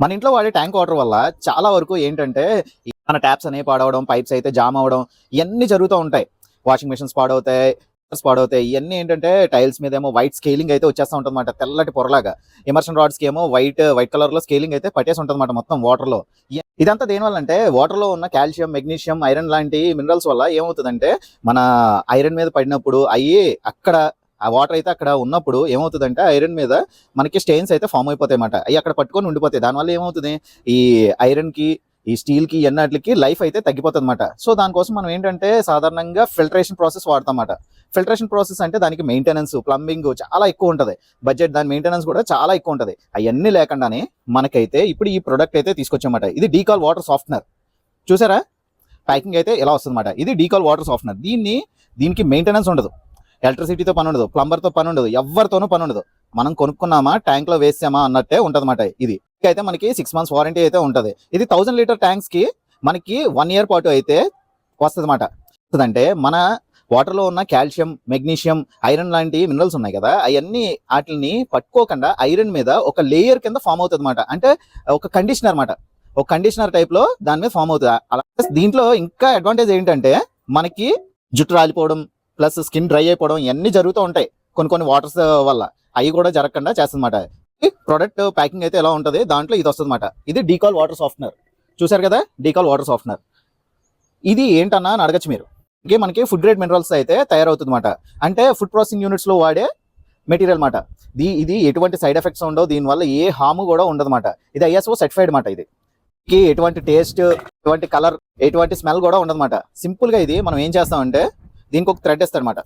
మన ఇంట్లో వాడే ట్యాంక్ వాటర్ వల్ల చాలా వరకు ఏంటంటే మన ట్యాప్స్ అనేవి పాడవడం పైప్స్ అయితే జామ్ అవ్వడం ఇవన్నీ జరుగుతూ ఉంటాయి. వాషింగ్ మిషన్స్ పాడవుతాయి పాడవుతాయి ఇవన్నీ ఏంటంటే టైల్స్ మీద ఏమో వైట్ స్కేలింగ్ అయితే వచ్చేస్తూ ఉంటుందన్నమాట తెల్లటి పొరలాగా. ఇమర్షన్ రాడ్స్కి ఏమో వైట్ వైట్ కలర్లో స్కేలింగ్ అయితే పట్టేసి ఉంటుందన్నమాట మొత్తం వాటర్లో ఇదంతా దేనివల్ల అంటే వాటర్లో ఉన్న కాల్షియం మెగ్నీషియం ఐరన్ లాంటి మినరల్స్ వల్ల ఏమవుతుందంటే మన ఐరన్ మీద పడినప్పుడు అయ్యి అక్కడ ఆ వాటర్ అయితే అక్కడ ఉన్నప్పుడు ఏమవుతుందంటే ఐరన్ మీద మనకి స్టెయిన్స్ అయితే ఫామ్ అయిపోతాయి అన్నమాట అవి అక్కడ పట్టుకొని ఉండిపోతాయి. దానివల్ల ఏమవుతుంది? ఈ ఐరన్కి ఈ స్టీల్కి ఎన్నట్లకి లైఫ్ అయితే తగ్గిపోతుంది అనమాట సో దానికోసం మనం ఏంటంటే సాధారణంగా ఫిల్టరేషన్ ప్రాసెస్ వాడతాం ఫిల్టరేషన్ ప్రాసెస్ అంటే దానికి మెయింటెనెన్స్ ప్లంబింగ్ చాలా ఎక్కువ ఉంటుంది. బడ్జెట్ దాని మెయింటెనెన్స్ కూడా చాలా ఎక్కువ ఉంటుంది. అవన్నీ లేకుండానే మనకైతే ఇప్పుడు ఈ ప్రొడక్ట్ అయితే తీసుకొచ్చామట ఇది డీకాల్ వాటర్ సాఫ్ట్నర్ చూసారా? ప్యాకింగ్ అయితే ఎలా వస్తుంది ఇది డీకాల్ వాటర్ సాఫ్ట్నర్ దీన్ని దీనికి మెయింటెనెన్స్ ఉండదు. ఎలక్ట్రిసిటీతో పని ఉండదు ప్లంబర్తో పని ఉండదు ఎవరితోనూ పని ఉండదు. మనం కొనుక్కున్నామా ట్యాంక్లో వేసామా అన్నట్టే ఉంటది ఇది. అయితే మనకి సిక్స్ మంత్స్ వారంటీ అయితే ఉంటది. ఇది థౌసండ్ లీటర్ ట్యాంక్స్కి మనకి వన్ ఇయర్ పాటు అయితే వస్తుంది అనమాట అంటే మన వాటర్లో ఉన్న కాల్షియం మెగ్నీషియం ఐరన్ లాంటి మినరల్స్ ఉన్నాయి కదా అవన్నీ వాటిని పట్టుకోకుండా ఐరన్ మీద ఒక లేయర్ కింద ఫామ్ అవుతుంది అనమాట అంటే ఒక కండిషనర్ అనమాట ఒక కండిషనర్ టైప్లో దాని మీద ఫామ్ అవుతుంది. అలా దీంట్లో ఇంకా అడ్వాంటేజ్ ఏంటంటే మనకి జుట్టు రాలిపోవడం ప్లస్ స్కిన్ డ్రై అయిపోవడం ఇవన్నీ జరుగుతూ ఉంటాయి కొన్ని కొన్ని వాటర్స్ వల్ల. అవి కూడా జరగకుండా చేస్తుందన్నమాట. ప్రొడక్ట్ ప్యాకింగ్ అయితే ఎలా ఉంటుంది? దాంట్లో ఇది వస్తుంది ఇది డీకాల్ వాటర్ సాఫ్ట్నర్ చూసారు కదా? డీకాల్ వాటర్ సాఫ్ట్నర్ ఇది ఏంటన్నా అని అడగచ్చు మీరు. ఇంకే మనకి ఫుడ్ గ్రేడ్ మినరల్స్ అయితే తయారవుతుందన్నమాట. అంటే ఫుడ్ ప్రాసెసింగ్ యూనిట్స్లో వాడే మెటీరియల్ అనమాట ఇది ఇది ఎటువంటి సైడ్ ఎఫెక్ట్స్ ఉండవు. దీనివల్ల ఏ హామ్ కూడా ఉండదన్నమాట. ఇది ఐఎస్ఓ సర్టిఫైడ్ అనమాట ఇది. ఎటువంటి టేస్ట్ ఎటువంటి కలర్ ఎటువంటి స్మెల్ కూడా ఉండదన్నమాట. సింపుల్గా ఇది మనం ఏం చేస్తామంటే దీనికి ఒక థ్రెడ్ ఇస్తాడనమాట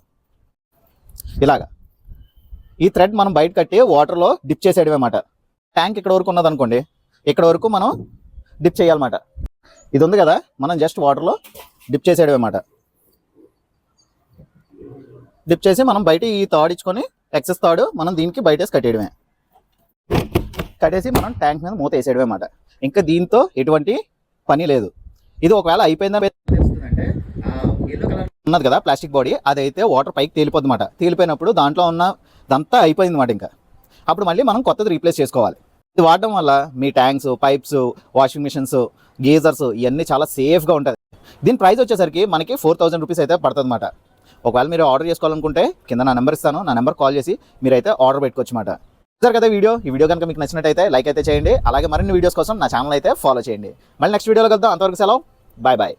ఇలాగా. ఈ థ్రెడ్ మనం బయట కట్టి వాటర్లో డిప్ చేసేయడమే అన్నమాట ట్యాంక్ ఇక్కడ వరకు ఉన్నది అనుకోండి. ఇక్కడ వరకు మనం డిప్ చేయాలన్నమాట. ఇది ఉంది కదా మనం జస్ట్ వాటర్లో డిప్ చేసేయడమే అన్నమాట డిప్ చేసి మనం బయట ఈ తాడు ఇచ్చుకొని ఎక్సెస్ తాడు మనం దీనికి బయటేసి కట్టేయడమే. కట్టేసి మనం ట్యాంక్ మీద మూత వేసేయడమే అనమాట ఇంకా దీంతో ఎటువంటి పని లేదు. ఇది ఒకవేళ అయిపోయిందా తెలుస్తుందంటే ఉన్నది కదా ప్లాస్టిక్ బాడీ అదైతే వాటర్ పైకి తేలిపోద్ది అనమాట తేలిపోయినప్పుడు దాంట్లో ఉన్న దంతా అయిపోయింది అనమాట ఇంకా. అప్పుడు మళ్ళీ మనం కొత్తది రీప్లేస్ చేసుకోవాలి. ఇది వాడడం వల్ల మీ tanks pipes washing machines geysers ఇవన్నీ చాలా సేఫ్గా ఉంటుంది. దీని ప్రైస్ వచ్చేసరికి మనకి ఫోర్ థౌసండ్ రూపీస్ అయితే పడుతుంది అనమాట ఒకవేళ మీరు ఆర్డర్ చేసుకోవాలనుకుంటే కింద నా నెంబర్ ఇస్తాను. నా నెంబర్ కాల్ చేసి మీరైతే ఆర్డర్ పెట్టుకోవచ్చు అనమాట సార్ కదా వీడియో? ఈ వీడియో కనుక మీకు నచ్చినట్టయితే లైక్ అయితే చేయండి. అలాగే మరిన్ని వీడియోస్ కోసం నా ఛానల్ అయితే ఫాలో చేయండి. మళ్ళీ నెక్స్ట్ వీడియోలో కలుద్దాం. అంతవరకు సెలవు. Bye bye.